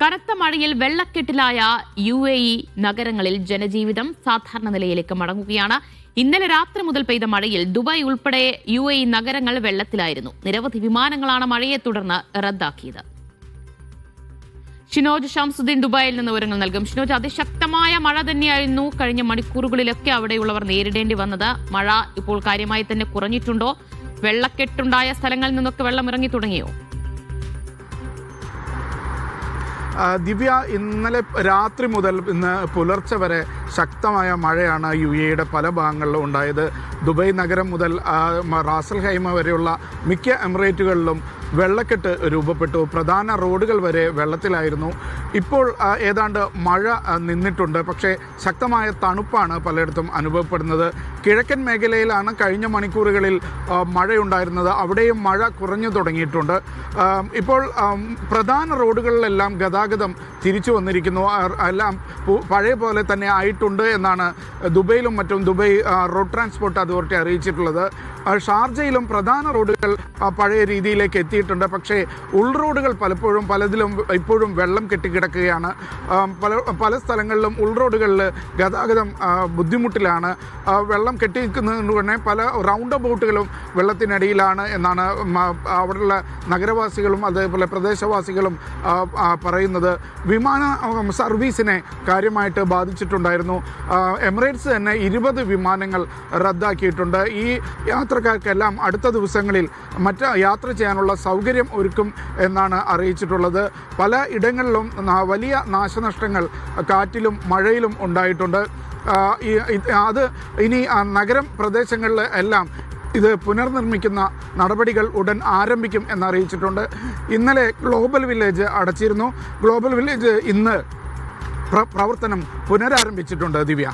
കനത്ത മഴയിൽ വെള്ളക്കെട്ടിലായ U A E നഗരങ്ങളിൽ ജനജീവിതം സാധാരണ നിലയിലേക്ക് മടങ്ങുകയാണ്. ഇന്നലെ രാത്രി മുതൽ പെയ്ത മഴയിൽ ദുബായ് ഉൾപ്പെടെ യു എ ഇ നഗരങ്ങൾ വെള്ളത്തിലായിരുന്നു. നിരവധി വിമാനങ്ങളാണ് മഴയെ തുടർന്ന് റദ്ദാക്കിയത്. ഷിനോജ് ഷംസുദ്ദീൻ ദുബായിൽ നിന്ന് വിവരങ്ങൾ നൽകും. ഷിനോജ് അതിശക്തമായ മഴ തന്നെയായിരുന്നു കഴിഞ്ഞ മണിക്കൂറുകളിലൊക്കെ അവിടെയുള്ളവർ നേരിടേണ്ടി വന്നത്. മഴ ഇപ്പോൾ കാര്യമായി തന്നെ കുറഞ്ഞിട്ടുണ്ടോ? വെള്ളക്കെട്ടുണ്ടായ സ്ഥലങ്ങളിൽ നിന്നൊക്കെ വെള്ളം ഇറങ്ങി തുടങ്ങിയോ? ദിവ്യ ഇന്നലെ രാത്രി മുതൽ ഇന്ന് പുലർച്ചെ വരെ ശക്തമായ മഴയാണ് യു എയുടെ പല ഭാഗങ്ങളിലും ഉണ്ടായത്. ദുബായ് നഗരം മുതൽ റാസൽ ഹൈമ വരെയുള്ള മിക്ക എമിറേറ്റുകളിലും വെള്ളക്കെട്ട് രൂപപ്പെട്ടു. പ്രധാന റോഡുകൾ വരെ വെള്ളത്തിലായിരുന്നു. ഇപ്പോൾ ഏതാണ്ട് മഴ നിന്നിട്ടുണ്ട്. പക്ഷേ ശക്തമായ തണുപ്പാണ് പലയിടത്തും അനുഭവപ്പെടുന്നത്. കിഴക്കൻ മേഖലയിലാണ് കഴിഞ്ഞ മണിക്കൂറുകളിൽ മഴയുണ്ടായിരുന്നത്. അവിടെയും മഴ കുറഞ്ഞു തുടങ്ങിയിട്ടുണ്ട്. ഇപ്പോൾ പ്രധാന റോഡുകളിലെല്ലാം ഗതാഗതം തിരിച്ചു വന്നിരിക്കുന്നു. എല്ലാം പഴയ പോലെ തന്നെ ആയിട്ടുണ്ട് എന്നാണ് ദുബൈയിലും മറ്റും ദുബൈ റോഡ് ട്രാൻസ്പോർട്ട് അതോറിറ്റി അറിയിച്ചിട്ടുള്ളത്. ഷാർജയിലും പ്രധാന റോഡുകൾ പഴയ രീതിയിലേക്ക് എത്തിയിട്ടുണ്ട്. പക്ഷേ ഉൾറോഡുകൾ പലപ്പോഴും പലതിലും ഇപ്പോഴും വെള്ളം കെട്ടിക്കിടക്കുകയാണ്. പല പല സ്ഥലങ്ങളിലും ഉൾറോഡുകളിൽ ഗതാഗതം ബുദ്ധിമുട്ടിലാണ്. വെള്ളം കെട്ടിനിൽക്കുന്നതുകൊണ്ട് തന്നെ പല റൗണ്ട് ബോട്ടുകളും വെള്ളത്തിനടിയിലാണ് എന്നാണ് അവിടെയുള്ള നഗരവാസികളും അതേപോലെ പ്രദേശവാസികളും ആ, പറയുന്നത് വിമാന സർവീസിനെ കാര്യമായിട്ട് ബാധിച്ചിട്ടുണ്ടായിരുന്നു. എമിറേറ്റ്സ് തന്നെ ഇരുപത് വിമാനങ്ങൾ റദ്ദാക്കിയിട്ടുണ്ട്. ഈ യാത്രക്കാർക്കെല്ലാം അടുത്ത ദിവസങ്ങളിൽ മറ്റ് യാത്ര ചെയ്യാനുള്ള സൗകര്യം ഒരുക്കും എന്നാണ് അറിയിച്ചിട്ടുള്ളത്. പല ഇടങ്ങളിലും വലിയ നാശനഷ്ടങ്ങൾ കാറ്റിലും മഴയിലും ഉണ്ടായിട്ടുണ്ട്. അത് ഇനി നഗരം പ്രദേശങ്ങളിൽ എല്ലാം ഇത് പുനർനിർമ്മിക്കുന്ന നടപടികൾ ഉടൻ ആരംഭിക്കും എന്നറിയിച്ചിട്ടുണ്ട്. ഇന്നലെ ഗ്ലോബൽ വില്ലേജ് അടച്ചിരുന്നു. ഗ്ലോബൽ വില്ലേജ് ഇന്ന് പ്ര- പ്രവർത്തനം പുനരാരംഭിച്ചിട്ടുണ്ട് ദിവ്യ.